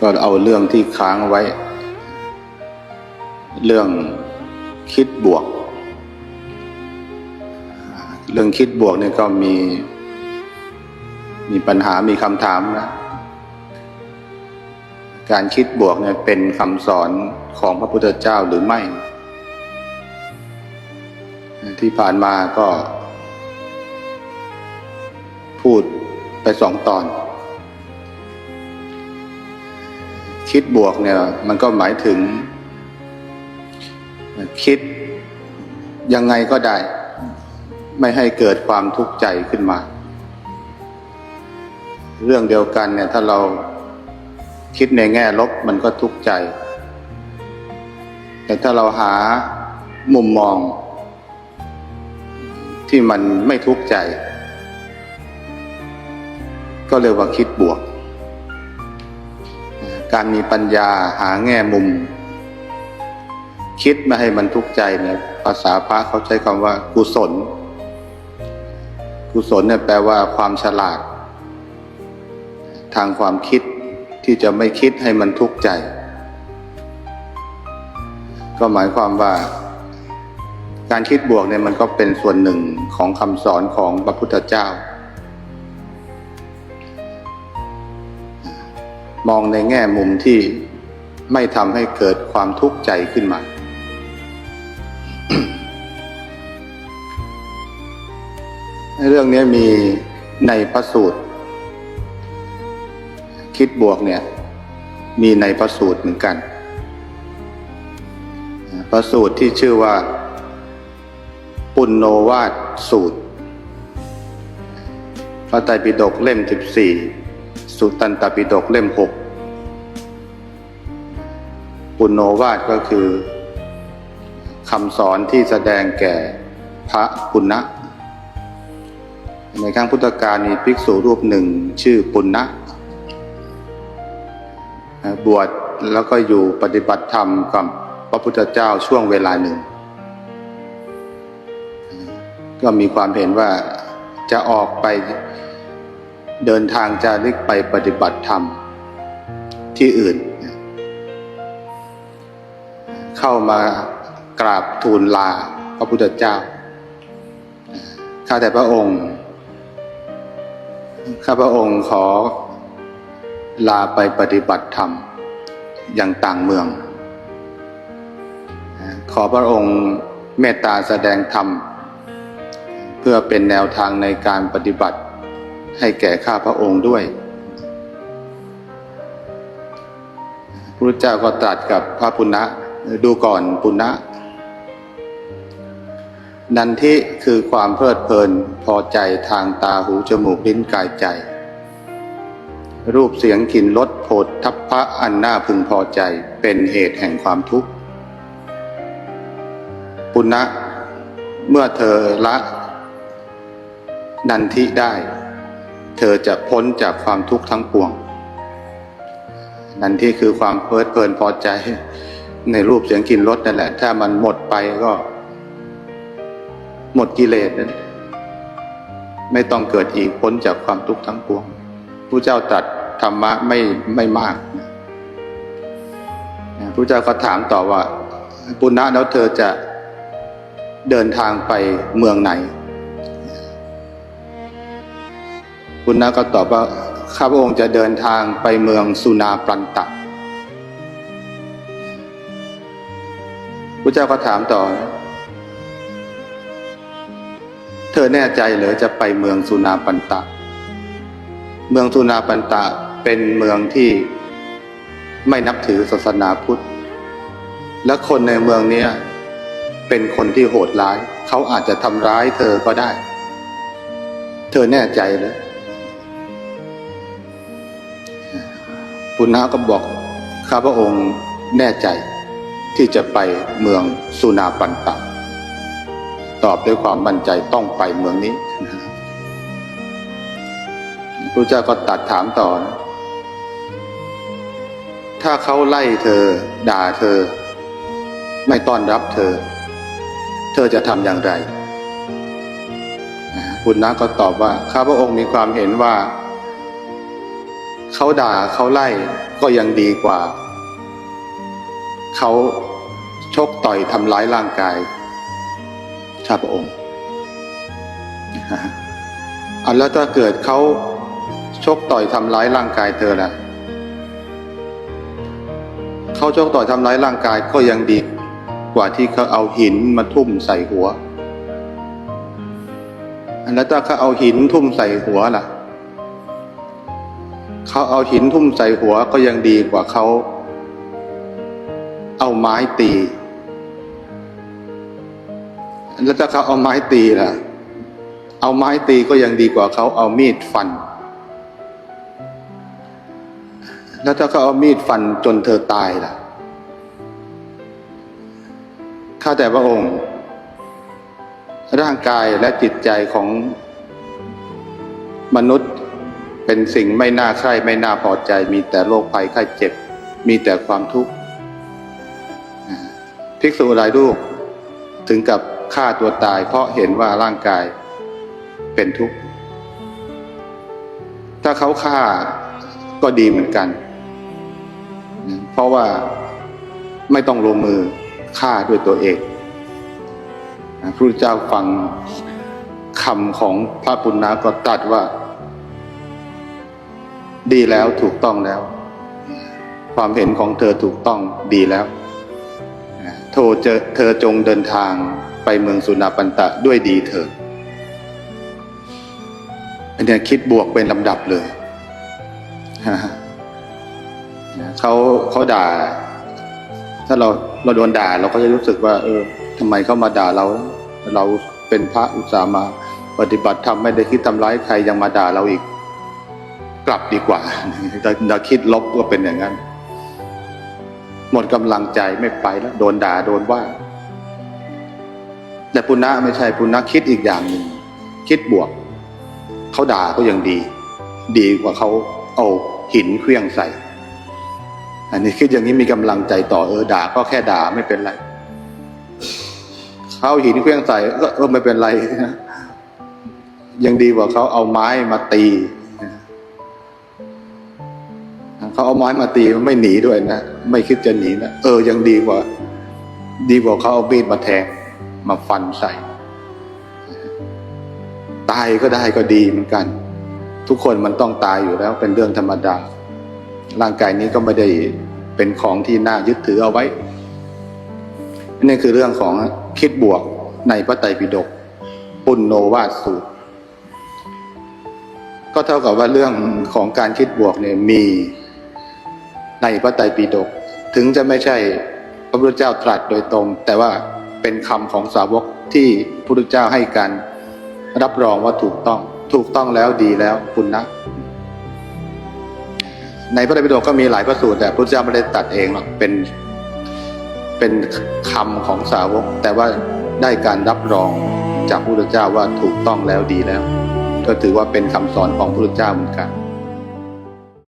ก็เอาเรื่องที่ค้างไว้ เรื่องคิดบวก เรื่องคิดบวกเนี่ยก็มี มีปัญหามีคำถามนะ การคิดบวกเนี่ยเป็นคำสอนของพระพุทธเจ้าหรือไม่ ที่ผ่านมาก็ พูดไปสองตอน คิดบวกเนี่ยมันก็หมายถึง คิดยังไงก็ได้ ไม่ให้เกิดความทุกข์ใจขึ้นมา เรื่องเดียวกันเนี่ยถ้าเราคิดในแง่ลบมันก็ทุกข์ใจ แต่ถ้าเราหามุมมอง ที่มันไม่ทุกข์ใจ ก็เรียกว่าคิดบวก การมีปัญญาหาแง่มุม คิดไม่ให้มันทุกข์ใจเนี่ยภาษาพระเขาใช้คำว่า กุศล กุศลเนี่ยแปลว่าความฉลาด ทางความคิดที่จะไม่คิดให้มันทุกข์ใจ ก็หมายความว่า การคิดบวกเนี่ยมันก็เป็นส่วนหนึ่งของคำสอนของพระพุทธเจ้า มองในแง่มุมที่ไม่ทำให้เกิดความทุกข์ใจขึ้นมา เรื่องนี้มีในพระสูตร คิดบวกเนี่ย มีในพระสูตรเหมือนกัน พระสูตรที่ชื่อว่า ปุณโนวาทสูตร พระไตรปิฎกเล่ม14สุ ตตันตปิฎกเล่ม6ปุณโนวาทก็คือคำสอนที่แสดงแก่พระปุณณะในครั้งพุทธกาลมีภิกษุรูปหนึ่งชื่อปุณณะบวชแล้วก็อยู่ปฏิบัติธรรมกับพระพุทธเจ้าช่วงเวลาหนึ่ง ก็มีความเห็นว่าจะออกไป เดินทางจาริกไปปฏิบัติธรรม ที่อื่น เข้ามากราบทูลลาพระพุทธเจ้า ข้าแต่พระองค์ ข้าพระองค์ขอลาไปปฏิบัติธรรม อย่างต่างเมือง ขอพระองค์เมตตาแสดงธรรม เพื่อเป็นแนวทางในการปฏิบัติ ให้แก่ข้าพระองค์ด้วยพระเจ้าก็ตรัสกับพระปุณณะดูก่อนปุณณะนันทิคือความเพลิดเพลินพอใจทางตาหูจมูกลิ้นกายใจ รูปเสียงกลิ่นรสโผฏทัพพะอันน่าพึงพอใจเป็นเหตุแห่งความทุกข์ ปุณณะเมื่อเธอละนันทิได้ เธอจะพ้นจากความทุกข์ทั้งปวง นั่นทิคือความเพลิดเพลินพอใจในรูปเสียงกลิ่นรสนั่นแหละ ถ้ามันหมดไปก็ หมดกิเลสนั้นไม่ต้องเกิดอีกพ้นจากความทุกข์ทั้งปวงผู้เจ้าตรัสธรรมะไม่ไม่มากผู้เจ้าก็ถามต่อว่า ปุณณะแล้วเธอจะเดินทางไปเมืองไหน ปุณณะก็ตอบว่าข้าพระองค์จะเดินทางไปเมืองสุนาปรันตะพระเจ้าก็ถามต่อ เธอแน่ใจหรือจะไปเมืองสุนาปันตะ เมืองสุนาปันตะเป็นเมืองที่ไม่นับถือศาสนาพุทธ และคนในเมืองนี้เป็นคนที่โหดร้าย เขาอาจจะทำร้ายเธอก็ได้ เธอแน่ใจเลย ปุณณะก็บอกข้าพระองค์แน่ใจที่จะไปเมืองสุนาปันตะตอบด้วยความมั่นใจต้องไปเมืองนี้พระเจ้าก็ตัดถามต่อนะถ้าเขาไล่เธอ ด่าเธอ ไม่ต้อนรับเธอ เธอจะทำอย่างไรปุณณะก็ตอบว่าข้าพระองค์มีความเห็นว่า เขาด่าเขาไล่ก็ยังดีกว่า เขาชกต่อยทำร้ายร่างกายข้าพระองค์นะฮะอันแล้วถ้าเกิดเขาชกต่อยทำร้ายร่างกายเธอล่ะเขาชกต่อยทำร้ายร่างกายก็ยังดีกว่าที่เขาเอาหินมาทุ่มใส่หัว อันแล้วถ้าเขาเอาหินทุ่มใส่หัวล่ะ เขาเอาหินทุ่มใส่หัวก็ยังดีกว่าเขาเอาไม้ตี แล้วถ้าเขาเอาไม้ตีล่ะ เอาไม้ตีก็ยังดีกว่าเขาเอามีดฟัน แล้วถ้าเขาเอามีดฟันจนเธอตายล่ะ ข้าแต่พระองค์ ร่างกายและจิตใจของมนุษย์ เป็นสิ่งไม่น่าใคร่ไม่น่าพอใจ มีแต่โรคภัยไข้เจ็บ มีแต่ความทุกข์ภิกษุหลายรูปถึงกับฆ่าตัวตายเพราะเห็นว่าร่างกายเป็นทุกข์ ถ้าเขาฆ่าก็ดีเหมือนกัน เพราะว่าไม่ต้องลงมือฆ่าด้วยตัวเองพระพุทธเจ้าฟังคำของพระปุณณะก็ตรัสว่า ดีแล้วถูกต้องแล้ว ความเห็นของเธอถูกต้องดีแล้วโทรเจอเธอจงเดินทางไปเมืองสุนาปันตะด้วยดีเถิดอันเนี้ยคิดบวกเป็นลำดับเลยเขาเขาด่า ถ้าเราเราโดนด่า เราก็จะรู้สึกว่า เออทำไมเขามาด่าเรา เราเป็นพระอุตสาห์มา ปฏิบัติธรรมไม่ได้คิดทำร้ายใครยังมาด่าเราอีก กลับดีกว่าแต่เราคิดลบก็เป็นอย่างนั้น หมดกำลังใจไม่ไปแล้ว โดนด่าโดนว่า แต่ปุณณะไม่ใช่ปุณณะคิดอีกอย่างหนึ่งคิดบวก เขาด่าก็ยังดี ดีกว่าเขาเอาหินเครื่องใส่ อันนี้คิดอย่างนี้มีกำลังใจต่อเออด่าก็แค่ด่าไม่เป็นไรเขาหินเครื่องใส่ก็เออไม่เป็นไรยังดีกว่าเขาเอาไม้มาตี เขาเอาไม้มาตีมันไม่หนีด้วยนะไม่คิดจะหนีนะเออยังดีกว่า ดีกว่าเขาเอามีดมาแทงมาฟันใส่ ตายก็ได้ก็ดีเหมือนกัน ทุกคนมันต้องตายอยู่แล้ว เป็นเรื่องธรรมดา ร่างกายนี้ก็ไม่ได้เป็นของที่น่ายึดถือเอาไว้นี่คือเรื่องของคิดบวกในพระไตรปิฎกปุณโนวาสสูตร ก็เท่ากับว่าเรื่องของการคิดบวกเนี่ยมี ในพระไตรปิฎกถึงจะไม่ใช่พระพุทธเจ้าตรัสโดยตรง แต่ว่าเป็นคำของสาวกที่พระพุทธเจ้าให้การรับรองว่าถูกต้องถูกต้องแล้วดีแล้วคุณนะ ในพระไตรปิฎกก็มีหลายพระสูตรแต่พระพุทธเจ้าไม่ได้ตัดเองหรอกเป็นเป็นคำของสาวก แต่ว่าได้การรับรองจากพระพุทธเจ้าว่าถูกต้องแล้วดีแล้ว ก็ถือว่าเป็นคำสอนของพระพุทธเจ้าเหมือนกัน